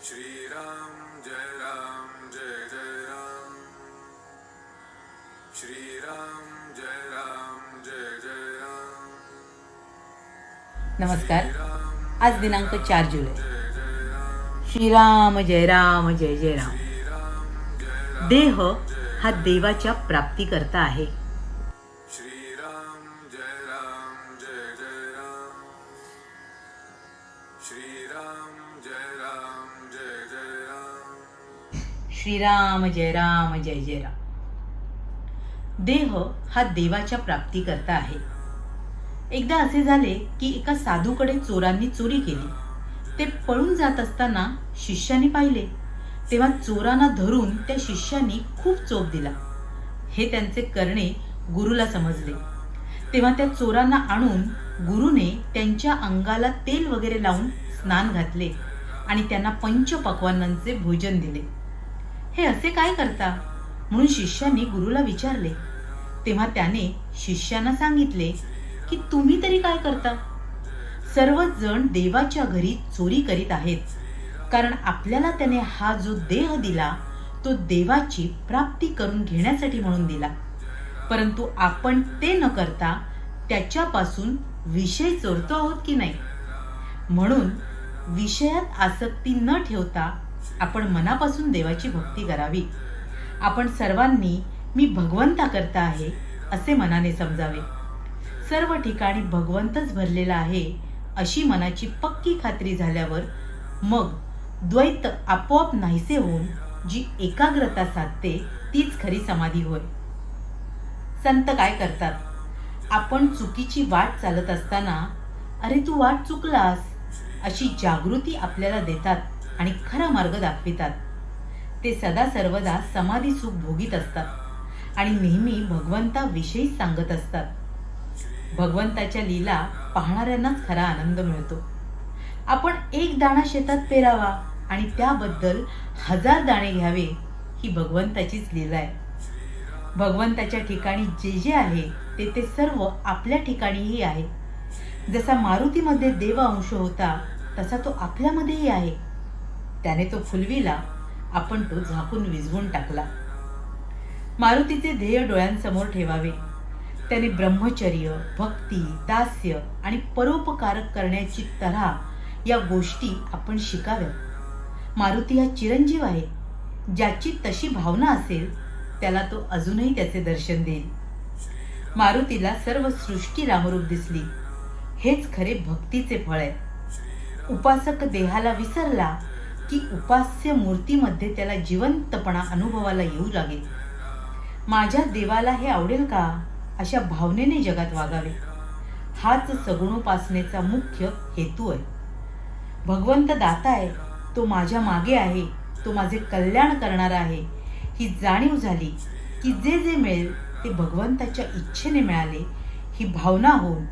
जय राम जय जय राम। श्रीराम जय राम जय जय राम। नमस्कार। आज दिनांक चार जुलै। श्रीराम जय राम जय जय राम। देह हा देवाच्या प्राप्तीकरता आहे. श्रीराम श्रीराम जय राम जय जय राम. देह हा देवाच्या प्राप्तीकरता आहे. एकदा असे झाले की एका साधूकडे चोरांनी चोरी केली. ते पळून जात असताना शिष्याने पाहिले. तेव्हा चोरांना धरून त्या शिष्यांनी खूप चोप दिला. हे त्यांचे करणे गुरुला समजले. तेव्हा त्या चोरांना आणून गुरुने त्यांच्या अंगाला तेल वगैरे लावून स्नान घातले आणि त्यांना पंचपक्वानांचे भोजन दिले. हे असे काय करता? म्हणून शिष्यांनी गुरुला विचारले. तेव्हा त्याने शिष्यांना सांगितले की तुम्ही तरी काय करता? सर्वच जण देवाच्या घरी चोरी करीत आहेत. कारण आपल्याला त्याने हा जो देह दिला तो देवाची प्राप्ती करून घेण्यासाठी म्हणून दिला. परंतु आपण ते न करता त्याच्यापासून विषय चोरतो आहोत की नाही? म्हणून विषयात आसक्ती न ठेवता आपण मनापासून देवाची भक्ती करावी. आपण सर्वांनी मी भगवंता करता आहे असे मनाने समजावे. सर्व ठिकाणी भगवंतच भरलेला आहे अशी मनाची पक्की खात्री झाल्यावर मग द्वैत आपोआप नाहीसे होऊन जी एकाग्रता साधते तीच खरी समाधी होय. संत काय करतात? आपण चुकीची वाट चालत असताना अरे तू वाट चुकलास अशी जागृती आपल्याला देतात. आणि खरा मार्ग दाखवितात. ते सदा सर्वदा समाधी सुख भोगीत असतात आणि नेहमी भगवंताविषयी सांगत असतात. भगवंताच्या लीला पाहणाऱ्यांनाच खरा आनंद मिळतो. आपण एक दाणा शेतात पेरावा आणि त्याबद्दल हजार दाणे घ्यावे ही भगवंताचीच लीला आहे. भगवंताच्या ठिकाणी जे जे आहे ते ते सर्व आपल्या ठिकाणीही आहे. जसा मारुतीमध्ये देव अंश होता तसा तो आपल्यामध्येही आहे. त्याने तो फुलविला आपण तो झाकून विझवून टाकला. मारुतीचे ध्येय डोळ्यांसमोर ठेवावे. त्याने ब्रह्मचर्य भक्ती दास्य आणि परोपकारक करण्याची तऱ्हा या गोष्टी आपण शिकाव्या मारुती हा चिरंजीव आहे. ज्याची तशी भावना असेल त्याला तो अजूनही त्याचे दर्शन देईल. मारुतीला सर्व सृष्टी रामरूप दिसली. हेच खरे भक्तीचे फळ आहे उपासक देहाला विसरला की उपास्य मूर्तीमध्ये त्याला जिवंतपणा अनुभवाला येऊ लागेल माझ्या देवाला हे आवडेल का? अशा भावनेने जगात वागावे. हाच सगुणोपासनेचा मुख्य हेतू आहे. भगवंत दाता आहे. तो माझ्या मागे आहे. तो माझे कल्याण करणारा आहे. ही जाणीव झाली की जे जे मिळेल ते भगवंताच्या इच्छेने मिळाले. ही भावना होऊन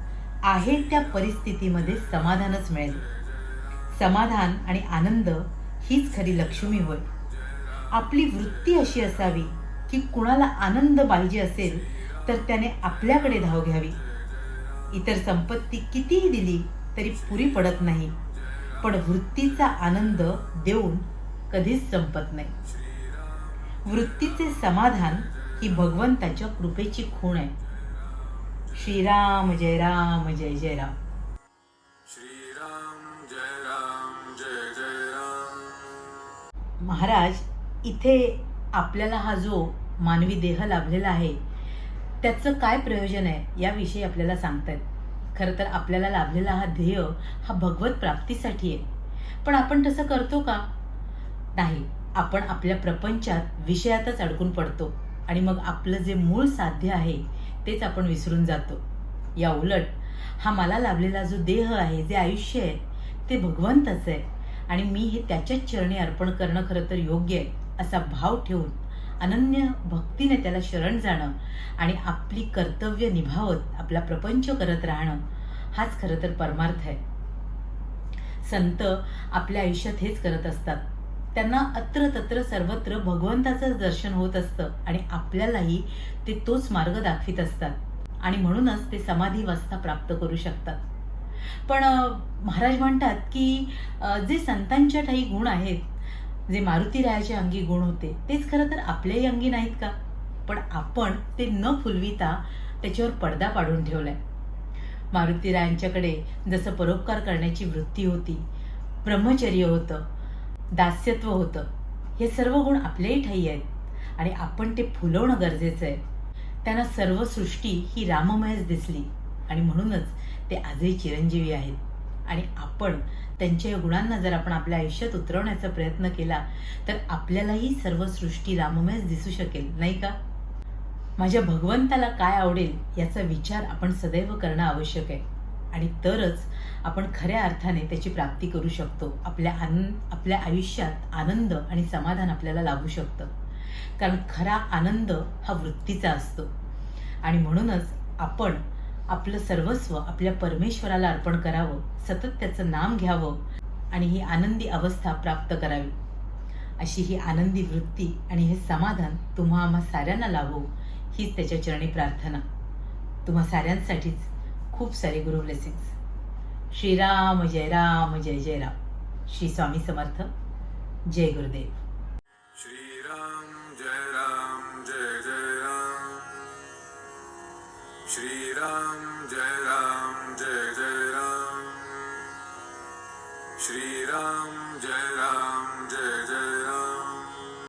आहे त्या परिस्थितीमध्ये समाधानच मिळेल. समाधान आणि आनंद हीच खरी लक्ष्मी होय. आपली वृत्ती अशी असावी की कुणाला आनंद पाहिजे असेल तर त्याने आपल्याकडे धाव घ्यावी. इतर संपत्ती कितीही दिली तरी पुरी पडत नाही पण वृत्तीचा आनंद देऊन कधीच संपत नाही. वृत्तीचे समाधान ही भगवंताच्या कृपेची खूण आहे. श्रीराम जय राम जय जय राम महाराज इथे आपल्याला हा जो मानवी देह लाभलेला आहे त्याचं काय प्रयोजन आहे याविषयी आपल्याला सांगतायत. खरं तर आपल्याला लाभलेला हा ध्येय हा भगवत प्राप्तीसाठी आहे. पण आपण तसं करतो का? नाही. आपण आपल्या प्रपंचात विषयातच अडकून पडतो आणि मग आपलं जे मूळ साध्य आहे तेच आपण विसरून जातो. या उलट हा मला लाभलेला जो देह आहे जे आयुष्य आहे ते भगवंतच आहे. आणि मी हे त्याच्याच चरणी अर्पण करणं खरं तर योग्य आहे असा भाव ठेवून अनन्य भक्तीने त्याला शरण जाणं आणि आपली कर्तव्य निभावत आपला प्रपंच करत राहणं हाच खरं तर परमार्थ आहे. संत आपल्या आयुष्यात हेच करत असतात. त्यांना अत्र तत्र सर्वत्र भगवंताचं दर्शन होत असतं आणि आपल्यालाही ते तोच मार्ग दाखवित असतात आणि म्हणूनच ते समाधी अवस्था प्राप्त करू शकतात. पण महाराज म्हणतात की जे संतांच्या ठाई गुण आहेत जे मारुतीरायाचे अंगी गुण होते तेच खरं तर आपल्याही अंगी नाहीत का? पण आपण ते न फुलविता त्याच्यावर पडदा पाडून ठेवलाय. मारुतीरायांच्याकडे जसं परोपकार करण्याची वृत्ती होती ब्रह्मचर्य होतं दास्यत्व होतं हे सर्व गुण आपल्याही ठाई आहेत. आणि आपण ते फुलवणं गरजेचं आहे. त्यांना सर्व सृष्टी ही राममयच दिसली. आणि म्हणूनच ते आजही चिरंजीवी आहेत. आणि आपण त्यांच्या या गुणांना जर आपण आपल्या आयुष्यात उतरवण्याचा प्रयत्न केला तर आपल्यालाही सर्व सृष्टी राममयच दिसू शकेल नाही का? माझ्या भगवंताला काय आवडेल याचा विचार आपण सदैव करणं आवश्यक आहे. आणि तरच आपण खऱ्या अर्थाने त्याची प्राप्ती करू शकतो. आपल्या आनंद आपल्या आयुष्यात आनंद आणि समाधान आपल्याला लाभू शकतं. कारण खरा आनंद हा वृत्तीचा असतो. आणि म्हणूनच आपण आपलं सर्वस्व आपल्या परमेश्वराला अर्पण करावं सतत त्याचं नाम घ्यावं आणि ही आनंदी अवस्था प्राप्त करावी. अशी ही आनंदी वृत्ती आणि हे समाधान तुम्हा आम्हा साऱ्यांना लावो हीच त्याच्या चरणी प्रार्थना. तुम्हा साऱ्यांसाठीच खूप सारे गुरु ब्लेसिंग्स श्रीराम जय राम जय जय राम. श्री स्वामी समर्थ. जय गुरुदेव. श्रीराम जय राम जय जय राम. श्रीराम Um,